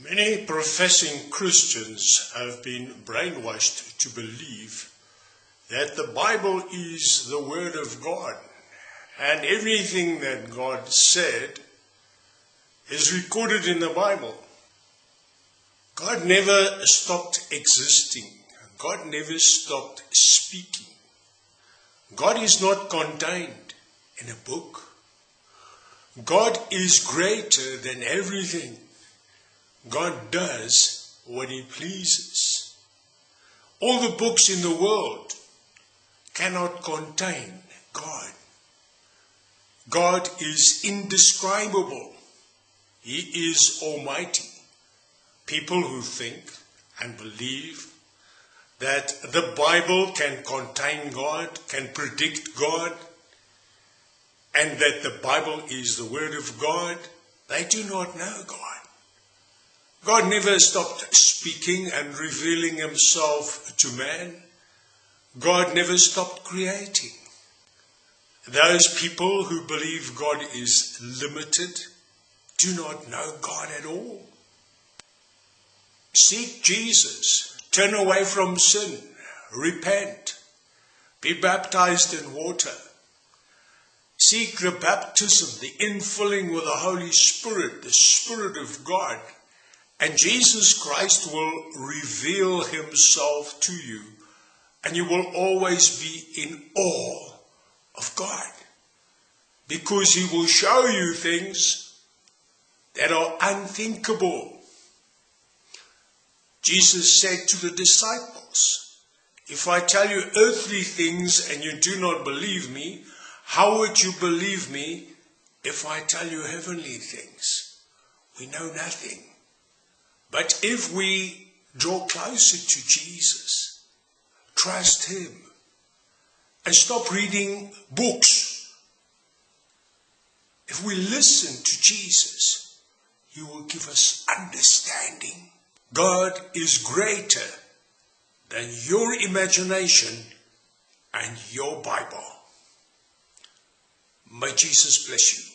Many professing Christians have been brainwashed to believe that the Bible is the Word of God and everything that God said is recorded in the Bible. God never stopped existing. God never stopped speaking. God is not contained in a book. God is greater than everything. God does what He pleases. All the books in the world cannot contain God. God is indescribable. He is almighty. People who think and believe that the Bible can contain God, can predict God, and that the Bible is the Word of God, they do not know God. God never stopped speaking and revealing himself to man. God never stopped creating. Those people who believe God is limited do not know God at all. Seek Jesus, turn away from sin, repent, be baptized in water. Seek the baptism, the infilling with the Holy Spirit, the Spirit of God and Jesus Christ will reveal himself to you, and you will always be in awe of God because he will show you things that are unthinkable. Jesus said to the disciples, If I tell you earthly things and you do not believe me, how would you believe me if I tell you heavenly things? We know nothing but if we draw closer to Jesus, trust Him, and stop reading books, if we listen to Jesus, He will give us understanding. God is greater than your imagination and your Bible. May Jesus bless you.